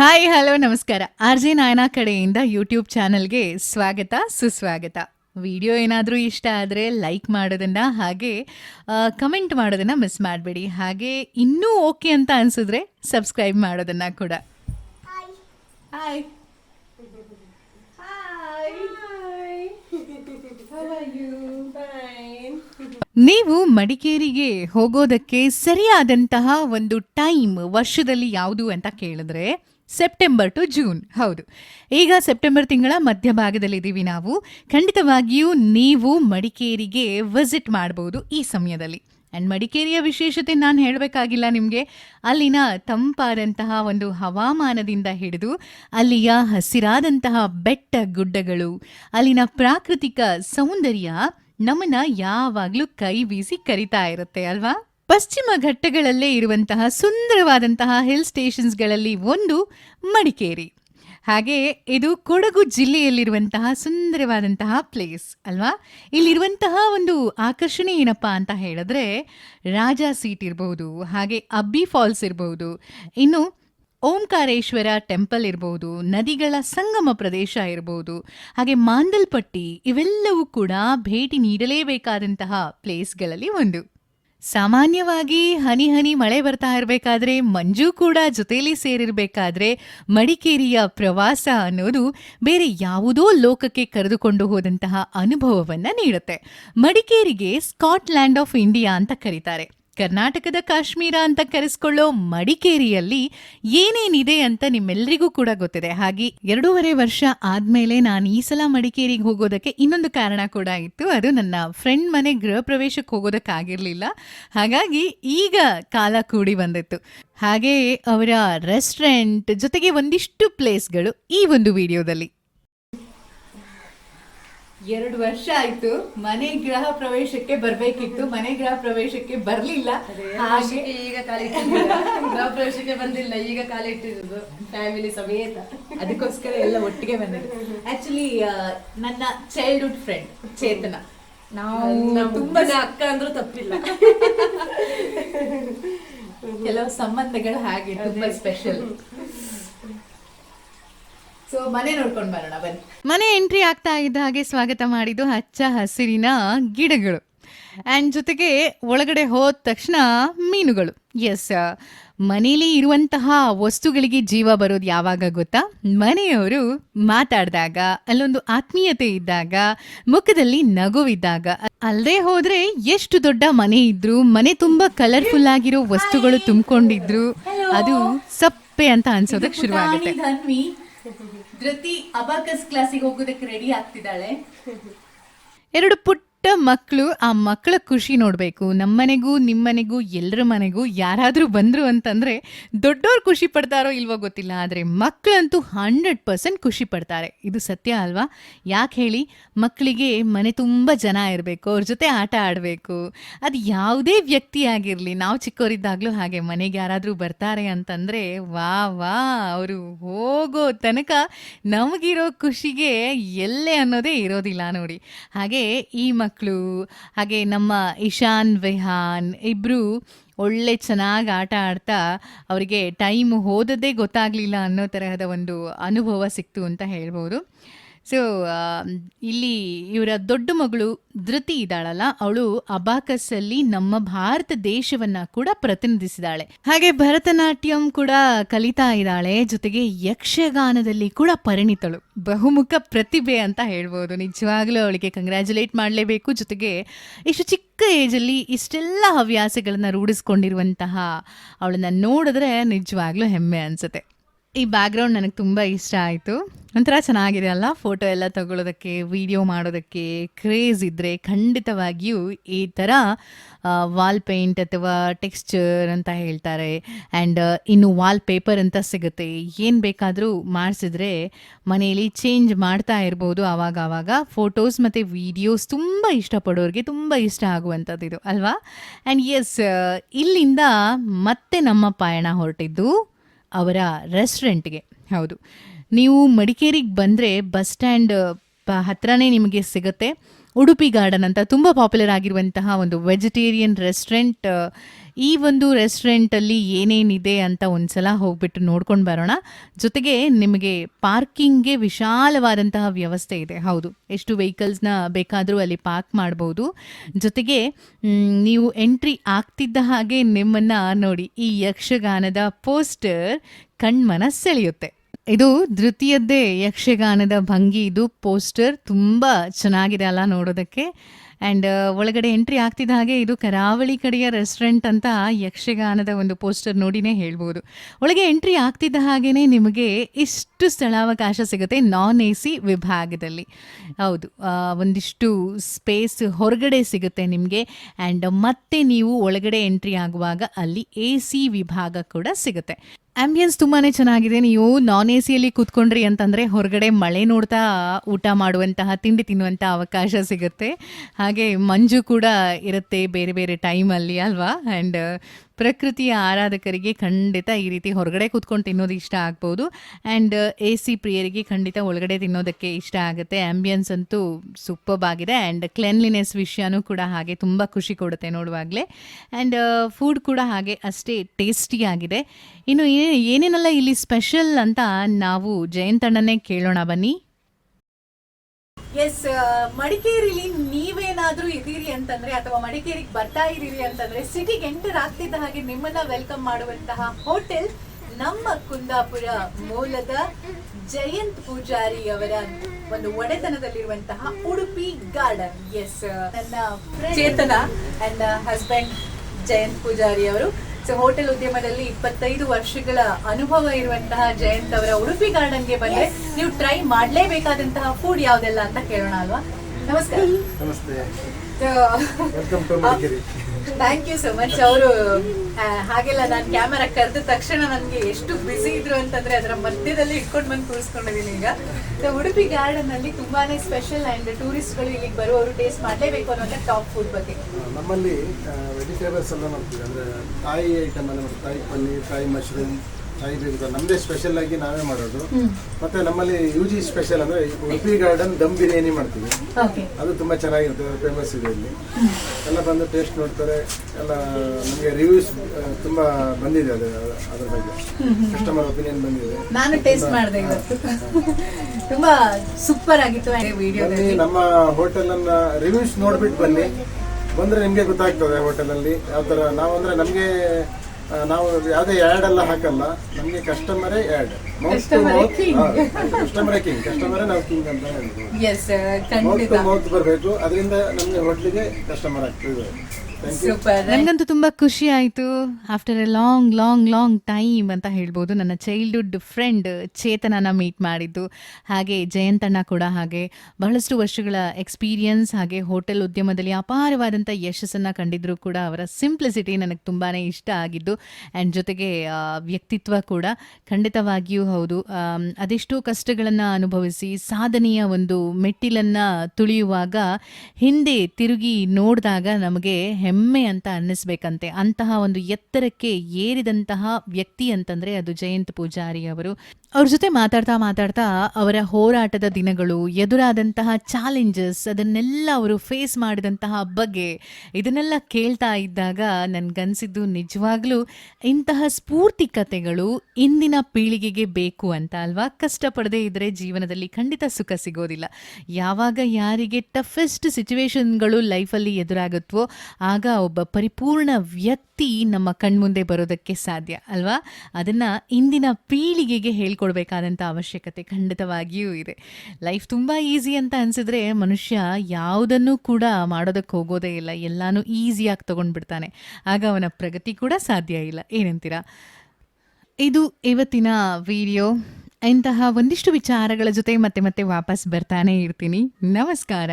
Hi hello ನಮಸ್ಕಾರ. R J Nayana ಕಡೆಯಿಂದ YouTube ಚಾನಲ್ಗೆ ಸ್ವಾಗತ ಸುಸ್ವಾಗತ. ವಿಡಿಯೋ ಏನಾದರೂ ಇಷ್ಟ ಆದರೆ ಲೈಕ್ ಮಾಡೋದನ್ನು ಹಾಗೆ ಕಮೆಂಟ್ ಮಾಡೋದನ್ನು ಮಿಸ್ ಮಾಡಬೇಡಿ. ಹಾಗೆ ಇನ್ನೂ ಓಕೆ ಅಂತ ಅನಿಸಿದ್ರೆ ಸಬ್ಸ್ಕ್ರೈಬ್ ಮಾಡೋದನ್ನು ಕೂಡ. ಹಾಯ್ ನೀವು ಮಡಿಕೇರಿಗೆ ಹೋಗೋದಕ್ಕೆ ಸರಿಯಾದಂತಹ ಒಂದು ಟೈಮ್ ವರ್ಷದಲ್ಲಿ ಯಾವುದು ಅಂತ ಕೇಳಿದ್ರೆ ಸೆಪ್ಟೆಂಬರ್ ಟು ಜೂನ್ ಹೌದು. ಈಗ ಸೆಪ್ಟೆಂಬರ್ ತಿಂಗಳ ಮಧ್ಯಭಾಗದಲ್ಲಿದ್ದೀವಿ ನಾವು. ಖಂಡಿತವಾಗಿಯೂ ನೀವು ಮಡಿಕೇರಿಗೆ ವಿಸಿಟ್ ಮಾಡಬಹುದು ಈ ಸಮಯದಲ್ಲಿ. ಆ್ಯಂಡ್ ಮಡಿಕೇರಿಯ ವಿಶೇಷತೆ ನಾನು ಹೇಳಬೇಕಾಗಿಲ್ಲ ನಿಮಗೆ. ಅಲ್ಲಿನ ತಂಪಾದಂತಹ ಒಂದು ಹವಾಮಾನದಿಂದ ಹಿಡಿದು, ಅಲ್ಲಿಯ ಹಸಿರಾದಂತಹ ಬೆಟ್ಟ ಗುಡ್ಡಗಳು, ಅಲ್ಲಿನ ಪ್ರಾಕೃತಿಕ ಸೌಂದರ್ಯ ನಮ್ಮನ್ನ ಯಾವಾಗಲೂ ಕೈ ಬೀಸಿ ಕರಿತಾ ಇರುತ್ತೆ, ಅಲ್ವಾ? ಪಶ್ಚಿಮ ಘಟ್ಟಗಳಲ್ಲೇ ಇರುವಂತಹ ಸುಂದರವಾದಂತಹ ಹಿಲ್ ಸ್ಟೇಷನ್ಸ್ಗಳಲ್ಲಿ ಒಂದು ಮಡಿಕೇರಿ. ಹಾಗೆ ಇದು ಕೊಡಗು ಜಿಲ್ಲೆಯಲ್ಲಿರುವಂತಹ ಸುಂದರವಾದಂತಹ ಪ್ಲೇಸ್ ಅಲ್ವಾ? ಇಲ್ಲಿರುವಂತಹ ಒಂದು ಆಕರ್ಷಣೆ ಏನಪ್ಪ ಅಂತ ಹೇಳಿದ್ರೆ ರಾಜಾ ಸೀಟ್ ಇರಬಹುದು ಹಾಗೆ ಅಬ್ಬಿ ಫಾಲ್ಸ್ ಇರಬಹುದು ಇನ್ನು ಓಂಕಾರೇಶ್ವರ ಟೆಂಪಲ್ ಇರಬಹುದು ನದಿಗಳ ಸಂಗಮ ಪ್ರದೇಶ ಇರಬಹುದು ಹಾಗೆ ಮಾಂದಲ್ಪಟ್ಟಿ ಇವೆಲ್ಲವೂ ಕೂಡ ಭೇಟಿ ನೀಡಲೇಬೇಕಾದಂತಹ ಪ್ಲೇಸ್ಗಳಲ್ಲಿ ಒಂದು. ಸಾಮಾನ್ಯವಾಗಿ ಹನಿ ಹನಿ ಮಳೆ ಬರ್ತಾ ಇರಬೇಕಾದ್ರೆ, ಮಂಜು ಕೂಡ ಜೊತೆಯಲ್ಲಿ ಸೇರಿರಬೇಕಾದ್ರೆ ಮಡಿಕೇರಿಯ ಪ್ರವಾಸ ಅನ್ನೋದು ಬೇರೆ ಯಾವುದೋ ಲೋಕಕ್ಕೆ ಕರೆದುಕೊಂಡು ಹೋದಂತಹ ಅನುಭವವನ್ನ ನೀಡುತ್ತೆ. ಮಡಿಕೇರಿಗೆ ಸ್ಕಾಟ್ಲ್ಯಾಂಡ್ ಆಫ್ ಇಂಡಿಯಾ ಅಂತ ಕರೀತಾರೆ. ಕರ್ನಾಟಕದ ಕಾಶ್ಮೀರ ಅಂತ ಕರೆಸ್ಕೊಳ್ಳೋ ಮಡಿಕೇರಿಯಲ್ಲಿ ಏನೇನಿದೆ ಅಂತ ನಿಮ್ಮೆಲ್ಲರಿಗೂ ಕೂಡ ಗೊತ್ತಿದೆ. ಹಾಗೆ ಎರಡೂವರೆ ವರ್ಷ ಆದ್ಮೇಲೆ ನಾನು ಈ ಸಲ ಮಡಿಕೇರಿಗೆ ಹೋಗೋದಕ್ಕೆ ಇನ್ನೊಂದು ಕಾರಣ ಕೂಡ ಇತ್ತು. ಅದು ನನ್ನ ಫ್ರೆಂಡ್ ಮನೆ ಗೃಹ ಪ್ರವೇಶಕ್ಕೆ ಹೋಗೋದಕ್ಕಾಗಿರ್ಲಿಲ್ಲ. ಹಾಗಾಗಿ ಈಗ ಕಾಲ ಕೂಡಿ ಬಂದಿತ್ತು. ಹಾಗೆ ಅವರ ರೆಸ್ಟೋರೆಂಟ್ ಜೊತೆಗೆ ಒಂದಿಷ್ಟು ಪ್ಲೇಸ್ಗಳು ಈ ಒಂದು ವಿಡಿಯೋದಲ್ಲಿ. ಎರಡು ವರ್ಷ ಆಯ್ತು. ಮನೆ ಗೃಹ ಪ್ರವೇಶಕ್ಕೆ ಬರ್ಬೇಕಿತ್ತು. ಮನೆ ಗೃಹ ಪ್ರವೇಶಕ್ಕೆ ಬರ್ಲಿಲ್ಲ. ಹಾಗೆ ಈಗ ಗೃಹ ಪ್ರವೇಶಕ್ಕೆ ಬಂದಿಲ್ಲ. ಈಗ ಕಾಲಿಟ್ಟಿರೋದು ಫ್ಯಾಮಿಲಿ ಸಮೇತ. ಅದಕ್ಕೋಸ್ಕರ ಎಲ್ಲ ಒಟ್ಟಿಗೆ ಬಂದಿದೆ. ಆಕ್ಚುಲಿ ನನ್ನ ಚೈಲ್ಡ್ಹುಡ್ ಫ್ರೆಂಡ್ ಚೇತನ. ನಾವು ತುಂಬಾ ಅಕ್ಕ ಅಂದ್ರೂ ತಪ್ಪಿಲ್ಲ. ಕೆಲವು ಸಂಬಂಧಗಳು ಹಾಗೆ ತುಂಬಾ ಸ್ಪೆಷಲ್ ಸೊ ಮನೆ ನೋಡ್ಕೊಂಡು ಬರೋಣ ಬನ್ನಿ. ಮನೆ ಎಂಟ್ರಿ ಆಗ್ತಾ ಇದ್ದ ಹಾಗೆ ಸ್ವಾಗತ ಮಾಡಿದ್ದು ಹಚ್ಚ ಹಸಿರಿನ ಗಿಡಗಳು. ಆ್ಯಂಡ್ ಜೊತೆಗೆ ಒಳಗಡೆ ಹೋದ ತಕ್ಷಣ ಮೀನುಗಳು. ಎಸ್ ಮನೇಲಿ ಇರುವಂತಹ ವಸ್ತುಗಳಿಗೆ ಜೀವ ಬರೋದು ಯಾವಾಗ ಗೊತ್ತಾ? ಮನೆಯವರು ಮಾತಾಡಿದಾಗ ಅಲ್ಲೊಂದು ಆತ್ಮೀಯತೆ ಇದ್ದಾಗ ಮುಖದಲ್ಲಿ ನಗುವಿದ್ದಾಗ. ಅಲ್ಲದೆ ಹೋದ್ರೆ ಎಷ್ಟು ದೊಡ್ಡ ಮನೆ ಇದ್ರು ಮನೆ ತುಂಬಾ ಕಲರ್ಫುಲ್ ಆಗಿರೋ ವಸ್ತುಗಳು ತುಂಬಿಕೊಂಡಿದ್ರು. ಅದು ಸಪ್ಪೆ ಅಂತ ಅನ್ಸೋದಕ್ಕೆ ಶುರುವಾಗುತ್ತೆ. ಧೃತಿ ಅಬಾಕಸ್ ಕ್ಲಾಸಿಗೆ ಹೋಗೋದಕ್ಕೆ ರೆಡಿ ಆಗ್ತಿದ್ದಾಳೆ. ಎರಡು ಪುಟ್ಟ ಮಕ್ಕಳು ಆ ಮಕ್ಕಳ ಖುಷಿ ನೋಡಬೇಕು. ನಮ್ಮನೆಗೂ, ನಿಮ್ಮನೆಗೂ ಎಲ್ಲರ ಮನೆಗೂ ಯಾರಾದರೂ ಬಂದರು ಅಂತಂದರೆ ದೊಡ್ಡವ್ರು ಖುಷಿ ಪಡ್ತಾರೋ ಇಲ್ವೋ ಗೊತ್ತಿಲ್ಲ, ಆದರೆ ಮಕ್ಕಳಂತೂ ಹಂಡ್ರೆಡ್ ಪರ್ಸೆಂಟ್ ಖುಷಿ ಪಡ್ತಾರೆ. ಇದು ಸತ್ಯ ಅಲ್ವಾ? ಯಾಕೆ ಹೇಳಿ? ಮಕ್ಕಳಿಗೆ ಮನೆ ತುಂಬ ಜನ ಇರಬೇಕು, ಅವ್ರ ಜೊತೆ ಆಟ ಆಡಬೇಕು. ಅದು ಯಾವುದೇ ವ್ಯಕ್ತಿ ಆಗಿರಲಿ, ನಾವು ಚಿಕ್ಕವರಿದ್ದಾಗಲೂ ಹಾಗೆ ಮನೆಗೆ ಯಾರಾದರೂ ಬರ್ತಾರೆ ಅಂತಂದರೆ ವಾ ವಾ, ಅವರು ಹೋಗೋ ತನಕ ನಮಗಿರೋ ಖುಷಿಗೆ ಎಲ್ಲೇ ಅನ್ನೋದೇ ಇರೋದಿಲ್ಲ ನೋಡಿ. ಹಾಗೆ ಈ ಮಕ್ಕಳು, ಹಾಗೆ ನಮ್ಮ ಇಶಾನ್, ವೆಹಾನ್ ಇಬ್ಬರು ಒಳ್ಳೆ ಚೆನ್ನಾಗಿ ಆಟ ಆಡ್ತಾ ಅವರಿಗೆ ಟೈಮ್ ಹೋದದ್ದೇ ಗೊತ್ತಾಗಲಿಲ್ಲ ಅನ್ನೋ ತರಹದ ಒಂದು ಅನುಭವ ಸಿಕ್ತು ಅಂತ ಹೇಳ್ಬೋದು. ಸೊ ಇಲ್ಲಿ ಇವರ ದೊಡ್ಡ ಮಗಳು ಧೃತಿ ಇದ್ದಾಳಲ್ಲ, ಅವಳು ಅಬಾಕಸ್ಸಲ್ಲಿ ನಮ್ಮ ಭಾರತ ದೇಶವನ್ನ ಕೂಡ ಪ್ರತಿನಿಧಿಸಿದಾಳೆ. ಹಾಗೆ ಭರತನಾಟ್ಯಂ ಕೂಡ ಕಲಿತಾ ಇದ್ದಾಳೆ, ಜೊತೆಗೆ ಯಕ್ಷಗಾನದಲ್ಲಿ ಕೂಡ ಪರಿಣಿತಳು. ಬಹುಮುಖ ಪ್ರತಿಭೆ ಅಂತ ಹೇಳ್ಬೋದು. ನಿಜವಾಗ್ಲೂ ಅವಳಿಗೆ ಕಂಗ್ರ್ಯಾಚುಲೇಟ್ ಮಾಡಲೇಬೇಕು. ಜೊತೆಗೆ ಇಷ್ಟು ಚಿಕ್ಕ ಏಜಲ್ಲಿ ಇಷ್ಟೆಲ್ಲ ಹವ್ಯಾಸಗಳನ್ನು ರೂಢಿಸ್ಕೊಂಡಿರುವಂತಹ ಅವಳನ್ನ ನೋಡಿದ್ರೆ ನಿಜವಾಗ್ಲೂ ಹೆಮ್ಮೆ ಅನ್ಸುತ್ತೆ. ಈ ಬ್ಯಾಕ್ಗ್ರೌಂಡ್ ನನಗೆ ತುಂಬ ಇಷ್ಟ ಆಯಿತು. ಒಂಥರ ಚೆನ್ನಾಗಿದೆ ಅಲ್ಲ? ಫೋಟೋ ಎಲ್ಲ ತಗೊಳ್ಳೋದಕ್ಕೆ ವಿಡಿಯೋ ಮಾಡೋದಕ್ಕೆ ಕ್ರೇಜ್ ಇದ್ದರೆ ಖಂಡಿತವಾಗಿಯೂ ಈ ಥರ ವಾಲ್ ಪೇಂಟ್ ಅಥವಾ ಟೆಕ್ಸ್ಚರ್ ಅಂತ ಹೇಳ್ತಾರೆ. ಆ್ಯಂಡ್ ಇನ್ನು ವಾಲ್ ಪೇಪರ್ ಅಂತ ಸಿಗುತ್ತೆ. ಏನು ಬೇಕಾದರೂ ಮಾಡಿಸಿದ್ರೆ ಮನೆಯಲ್ಲಿ ಚೇಂಜ್ ಮಾಡ್ತಾ ಇರ್ಬೋದು ಆವಾಗ ಆವಾಗ. ಫೋಟೋಸ್ ಮತ್ತು ವಿಡಿಯೋಸ್ ತುಂಬ ಇಷ್ಟಪಡೋರಿಗೆ ತುಂಬ ಇಷ್ಟ ಆಗುವಂಥದ್ದು ಇದು, ಅಲ್ವಾ? ಆ್ಯಂಡ್ ಎಸ್ ಇಲ್ಲಿಂದ ಮತ್ತೆ ನಮ್ಮ ಪಯಣ ಹೊರಟಿದ್ದು ಅವರ ರೆಸ್ಟೋರೆಂಟ್ಗೆ. ಹೌದು. ನೀವು ಮಡಿಕೇರಿಗೆ ಬಂದರೆ ಬಸ್ ಸ್ಟ್ಯಾಂಡ್ ಪ ಹತ್ರನೇ ನಿಮಗೆ ಸಿಗುತ್ತೆ. ಉಡುಪಿ ಗಾರ್ಡನ್ ಅಂತ ತುಂಬ ಪಾಪ್ಯುಲರ್ ಆಗಿರುವಂತಹ ಒಂದು ವೆಜಿಟೇರಿಯನ್ ರೆಸ್ಟೋರೆಂಟ್ ಈ ಒಂದು ರೆಸ್ಟೋರೆಂಟಲ್ಲಿ ಏನೇನಿದೆ ಅಂತ ಒಂದ್ಸಲ ಹೋಗ್ಬಿಟ್ಟು ನೋಡ್ಕೊಂಡು ಬರೋಣ. ಜೊತೆಗೆ ನಿಮಗೆ ಪಾರ್ಕಿಂಗ್ಗೆ ವಿಶಾಲವಾದಂತಹ ವ್ಯವಸ್ಥೆ ಇದೆ. ಹೌದು, ಎಷ್ಟು ವೆಹಿಕಲ್ಸ್ನ ಬೇಕಾದರೂ ಅಲ್ಲಿ ಪಾರ್ಕ್ ಮಾಡ್ಬೋದು. ಜೊತೆಗೆ ನೀವು ಎಂಟ್ರಿ ಆಗ್ತಿದ್ದ ಹಾಗೆ ನಿಮ್ಮನ್ನು ನೋಡಿ ಈ ಯಕ್ಷಗಾನದ ಪೋಸ್ಟರ್ ಕಣ್ಮನ ಸೆಳೆಯುತ್ತೆ. ಇದು ಧೃತಿಯದ್ದೇ ಯಕ್ಷಗಾನದ ಭಂಗಿ. ಇದು ಪೋಸ್ಟರ್ ತುಂಬ ಚೆನ್ನಾಗಿದೆ ಅಲ್ಲ ನೋಡೋದಕ್ಕೆ. ಆ್ಯಂಡ್ ಒಳಗಡೆ ಎಂಟ್ರಿ ಆಗ್ತಿದ್ದ ಹಾಗೆ ಇದು ಕರಾವಳಿ ಕಡೆಯ ರೆಸ್ಟೋರೆಂಟ್ ಅಂತ ಯಕ್ಷಗಾನದ ಒಂದು ಪೋಸ್ಟರ್ ನೋಡಿನೇ ಹೇಳ್ಬೋದು. ಒಳಗೆ ಎಂಟ್ರಿ ಆಗ್ತಿದ್ದ ಹಾಗೆಯೇ ನಿಮಗೆ ಇಷ್ಟು ಸ್ಥಳಾವಕಾಶ ಸಿಗುತ್ತೆ ನಾನ್ ಎ ಸಿ ವಿಭಾಗದಲ್ಲಿ. ಹೌದು ಒಂದಿಷ್ಟು ಸ್ಪೇಸ್ ಹೊರಗಡೆ ಸಿಗುತ್ತೆ ನಿಮಗೆ. ಆ್ಯಂಡ್ ಮತ್ತೆ ನೀವು ಒಳಗಡೆ ಎಂಟ್ರಿ ಆಗುವಾಗ ಅಲ್ಲಿ ಎ ಸಿ ವಿಭಾಗ ಕೂಡ ಸಿಗುತ್ತೆ. ಆಂಬಿಯನ್ಸ್ ತುಂಬಾ ಚೆನ್ನಾಗಿದೆ. ನೀವು ನಾನ್ ಎ ಸಿಯಲ್ಲಿ ಕೂತ್ಕೊಂಡ್ರಿ ಅಂತಂದರೆ ಹೊರಗಡೆ ಮಳೆ ನೋಡ್ತಾ ಊಟ ಮಾಡುವಂತಹ, ತಿಂಡಿ ತಿನ್ನುವಂಥ ಅವಕಾಶ ಸಿಗುತ್ತೆ. ಹಾಗೆ ಮಂಜು ಕೂಡ ಇರುತ್ತೆ ಬೇರೆ ಬೇರೆ ಟೈಮಲ್ಲಿ ಅಲ್ವಾ? ಆ್ಯಂಡ್ ಪ್ರಕೃತಿಯ ಆರಾಧಕರಿಗೆ ಖಂಡಿತ ಈ ರೀತಿ ಹೊರಗಡೆ ಕೂತ್ಕೊಂಡು ತಿನ್ನೋದು ಇಷ್ಟ ಆಗ್ಬೋದು. ಆ್ಯಂಡ್ ಎ ಸಿ ಪ್ರಿಯರಿಗೆ ಖಂಡಿತ ಒಳಗಡೆ ತಿನ್ನೋದಕ್ಕೆ ಇಷ್ಟ ಆಗುತ್ತೆ. ಆ್ಯಂಬಿಯನ್ಸ್ ಅಂತೂ ಸೂಪರ್ಬ್ ಆಗಿದೆ. ಆ್ಯಂಡ್ ಕ್ಲೆನ್ಲಿನೆಸ್ ವಿಷಯನೂ ಕೂಡ ಹಾಗೆ ತುಂಬ ಖುಷಿ ಕೊಡುತ್ತೆ ನೋಡುವಾಗಲೇ. ಆ್ಯಂಡ್ ಫುಡ್ ಕೂಡ ಹಾಗೆ ಅಷ್ಟೇ ಟೇಸ್ಟಿಯಾಗಿದೆ ಇನ್ನು ಏನೇನೆಲ್ಲ ಇಲ್ಲಿ ಸ್ಪೆಷಲ್ ಅಂತ ನಾವು ಜಯಂತಣ್ಣನೇ ಕೇಳೋಣ ಬನ್ನಿ. ಎಸ್ ಮಡಿಕೇರಿಲಿ ನೀವೇನಾದ್ರೂ ಇದೀರಿ ಅಂತಂದ್ರೆ ಅಥವಾ ಮಡಿಕೇರಿಗೆ ಬರ್ತಾ ಇದ್ದೀರಿ ಅಂತಂದ್ರೆ ಸಿಟಿಗೆ ಎಂಟರ್ ಆಗ್ತಿದ್ದ ಹಾಗೆ ನಿಮ್ಮನ್ನ ವೆಲ್ಕಮ್ ಮಾಡುವಂತಹ ಹೋಟೆಲ್ ನಮ್ಮ ಕುಂದಾಪುರ ಮೂಲದ ಜಯಂತ್ ಪೂಜಾರಿ ಅವರ ಒಂದು ಒಡೆತನದಲ್ಲಿರುವಂತಹ ಉಡುಪಿ ಗಾರ್ಡನ್ ಎಸ್ ನನ್ನ ಚೇತನ. ಅಂಡ್ ಹಸ್ಬೆಂಡ್ ಜಯಂತ್ ಪೂಜಾರಿ ಅವರು. ಸೊ ಹೋಟೆಲ್ ಉದ್ಯಮದಲ್ಲಿ ಇಪ್ಪತ್ತೈದು ವರ್ಷಗಳ ಅನುಭವ ಇರುವಂತಹ ಜಯಂತ್ ಅವರ ಉಡುಪಿ ಗಾರ್ಡನ್ಗೆ ಬಂದ್ರೆ ನೀವು ಟ್ರೈ ಮಾಡ್ಲೇಬೇಕಾದಂತಹ ಫುಡ್ ಯಾವ್ದೆಲ್ಲ ಅಂತ ಕೇಳೋಣ ಅಲ್ವಾ? ನಮಸ್ಕಾರ. ನಮಸ್ತೆ. ಥ್ಯಾಂಕ್ ಯು ಸೊ ಮಚ್ ಅವರು ಹಾಗೆಲ್ಲ ನಾನು ಕ್ಯಾಮರಾ ಕರೆದ ತಕ್ಷಣ ನನಗೆ ಎಷ್ಟು ಬ್ಯುಸಿ ಇದ್ರು ಅಂತಂದ್ರೆ ಅದರ ಮಧ್ಯದಲ್ಲಿ ಇಟ್ಕೊಂಡು ಬಂದು ಕೂರಿಸ್ಕೊಂಡಿದ್ದೀನಿ ಈಗ. ಸೊ ಉಡುಪಿ ಗಾರ್ಡನ್ ಅಲ್ಲಿ ತುಂಬಾನೇ ಸ್ಪೆಷಲ್ ಅಂಡ್ ಟೂರಿಸ್ಟ್ಗಳು ಇಲ್ಲಿಗೆ ಬರುವವರು ಟೇಸ್ಟ್ ಮಾಡಲೇಬೇಕು ಅನ್ನೋದ್ರೆ ಟಾಪ್ ಫುಡ್ ಬಗ್ಗೆ. ನಮ್ಮಲ್ಲಿ ವೆಜಿಟೇಬಲ್ಸ್ ಎಲ್ಲ ಮಾಡ್ತೀವಿ. ಅಂದರೆ ತಾಯಿ ಐಟಮ್ ಎಲ್ಲ ತಾಯಿ ಪನ್ನೀರ್ ತಾಯಿ ಮಶ್ರೂಮ್ ಬೇಗ ನಮ್ಮದೇ ಸ್ಪೆಷಲ್ ಆಗಿ ನಾವೇ ಮಾಡೋದು. ಮತ್ತೆ ನಮ್ಮಲ್ಲಿ ಯು ಜಿ ಸ್ಪೆಷಲ್ ಅಂದ್ರೆ ಉಪಿ ಗಾರ್ಡನ್ ದಮ್ ಬಿರಿಯಾನಿ ಮಾಡ್ತೀವಿ. ಅದು ತುಂಬಾ ಚೆನ್ನಾಗಿರುತ್ತೆ ಫೇಮಸ್ ಇದೆ ಇಲ್ಲಿ. ಎಲ್ಲ ಬಂದು ಟೇಸ್ಟ್ ನೋಡ್ತಾರೆ ಎಲ್ಲ ನಮಗೆ ರಿವ್ಯೂಸ್ ತುಂಬಾ ಬಂದಿದೆ ಅದು ಅದ್ರ ಬಗ್ಗೆ. ಕಸ್ಟಮರ್ ಒಪಿನಿಯನ್ ಬಂದಿದೆ. ನಾನು ಟೇಸ್ಟ್ ಮಾಡಿದೆ ತುಂಬಾ ಸೂಪರ್ ಆಗಿತ್ತು ವಿಡಿಯೋದಲ್ಲಿ ನಮ್ಮ ಹೋಟೆಲ್ ಅನ್ನ ರಿವ್ಯೂಸ್ ನೋಡ್ಬಿಟ್ಟು ಬನ್ನಿ. ಬಂದ್ರೆ ನಿಮ್ಗೆ ಗೊತ್ತಾಗ್ತದೆ ಹೋಟೆಲ್ ಅಲ್ಲಿ ಯಾವ ತರ ನಾವು ಅಂದ್ರೆ ನಮ್ಗೆ ನಾವು ಯಾವುದೇ ಆ್ಯಡ್ ಎಲ್ಲ ಹಾಕಲ್ಲ ನಮಗೆ ಕಸ್ಟಮರೇ ಆ್ಯಡ್. ಕಸ್ಟಮರೇ ಕಿಂಗ್ ಕಸ್ಟಮರೇ ನಾವು ಕಿಂಗ್ ಅಂತ ಹೇಳ್ಬೋದು. ಮೌತ್ ಮೌತ್ ಬರಬೇಕು ಅದರಿಂದ ನಮಗೆ ಹೋಟ್ಲಿಗೆ ಕಸ್ಟಮರ್ ಆಗ್ತದೆ. ಸೂಪರ್ ನನಗಂತೂ ತುಂಬ ಖುಷಿ ಆಯಿತು. After a long long long time ಅಂತ ಹೇಳ್ಬೋದು ನನ್ನ ಚೈಲ್ಡ್ಹುಡ್ ಫ್ರೆಂಡ್ ಚೇತನನ ಮೀಟ್ ಮಾಡಿದ್ದು. ಹಾಗೆ ಜಯಂತಣ್ಣ ಕೂಡ ಹಾಗೆ ಬಹಳಷ್ಟು ವರ್ಷಗಳ ಎಕ್ಸ್ಪೀರಿಯನ್ಸ್ ಹಾಗೆ ಹೋಟೆಲ್ ಉದ್ಯಮದಲ್ಲಿ ಅಪಾರವಾದಂಥ ಯಶಸ್ಸನ್ನು ಕಂಡಿದ್ರು ಕೂಡ ಅವರ ಸಿಂಪ್ಲಿಸಿಟಿ ನನಗೆ ತುಂಬಾ ಇಷ್ಟ ಆಗಿದ್ದು. ಆ್ಯಂಡ್ ಜೊತೆಗೆ ವ್ಯಕ್ತಿತ್ವ ಕೂಡ ಖಂಡಿತವಾಗಿಯೂ ಹೌದು. ಅದೆಷ್ಟೋ ಕಷ್ಟಗಳನ್ನು ಅನುಭವಿಸಿ ಸಾಧನೆಯ ಒಂದು ಮೆಟ್ಟಿಲನ್ನು ತುಳಿಯುವಾಗ ಹಿಂದೆ ತಿರುಗಿ ನೋಡಿದಾಗ ನಮಗೆ ಹೆಮ್ಮೆ ಅಂತ ಅನ್ನಿಸ್ಬೇಕಂತೆ. ಅಂತಹ ಒಂದು ಎತ್ತರಕ್ಕೆ ಏರಿದಂತಹ ವ್ಯಕ್ತಿ ಅಂತಂದ್ರೆ ಅದು ಜಯಂತ್ ಪೂಜಾರಿ ಅವರು. ಅವ್ರ ಜೊತೆ ಮಾತಾಡ್ತಾ ಮಾತಾಡ್ತಾ ಅವರ ಹೋರಾಟದ ದಿನಗಳು, ಎದುರಾದಂತಹ ಚಾಲೆಂಜಸ್ ಅದನ್ನೆಲ್ಲ ಅವರು ಫೇಸ್ ಮಾಡಿದಂತಹ ಬಗ್ಗೆ ಇದನ್ನೆಲ್ಲ ಕೇಳ್ತಾ ಇದ್ದಾಗ ನನ್ಗನ್ಸಿದ್ದು ನಿಜವಾಗ್ಲೂ ಇಂತಹ ಸ್ಫೂರ್ತಿ ಕಥೆಗಳು ಇಂದಿನ ಪೀಳಿಗೆಗೆ ಬೇಕು ಅಂತ ಅಲ್ವಾ? ಕಷ್ಟಪಡದೇ ಇದ್ರೆ ಜೀವನದಲ್ಲಿ ಖಂಡಿತ ಸುಖ ಸಿಗೋದಿಲ್ಲ. ಯಾವಾಗ ಯಾರಿಗೆ ಟಫೆಸ್ಟ್ ಸಿಚುವೇಶನ್ಗಳು ಲೈಫಲ್ಲಿ ಎದುರಾಗುತ್ತೋ ಆಗ ಒಬ್ಬ ಪರಿಪೂರ್ಣ ವ್ಯಕ್ತಿ ನಮ್ಮ ಕಣ್ಮುಂದೆ ಬರೋದಕ್ಕೆ ಸಾಧ್ಯ ಅಲ್ವಾ? ಅದನ್ನು ಇಂದಿನ ಪೀಳಿಗೆಗೆ ಹೇಳ್ಕೊಡ್ಬೇಕಾದಂಥ ಅವಶ್ಯಕತೆ ಖಂಡಿತವಾಗಿಯೂ ಇದೆ. ಲೈಫ್ ತುಂಬ ಈಸಿ ಅಂತ ಅನಿಸಿದ್ರೆ ಮನುಷ್ಯ ಯಾವುದನ್ನು ಕೂಡ ಮಾಡೋದಕ್ಕೆ ಹೋಗೋದೇ ಇಲ್ಲ. ಎಲ್ಲನೂ ಈಸಿಯಾಗಿ ತೊಗೊಂಡ್ಬಿಡ್ತಾನೆ. ಆಗ ಅವನ ಪ್ರಗತಿ ಕೂಡ ಸಾಧ್ಯ ಇಲ್ಲ. ಏನಂತೀರಾ? ಇದು ಇವತ್ತಿನ ವಿಡಿಯೋ ಇಂತಹ ಒಂದಿಷ್ಟು ವಿಚಾರಗಳ ಜೊತೆ ಮತ್ತೆ ಮತ್ತೆ ವಾಪಸ್ ಬರ್ತಾನೆ ಇರ್ತೀನಿ. ನಮಸ್ಕಾರ.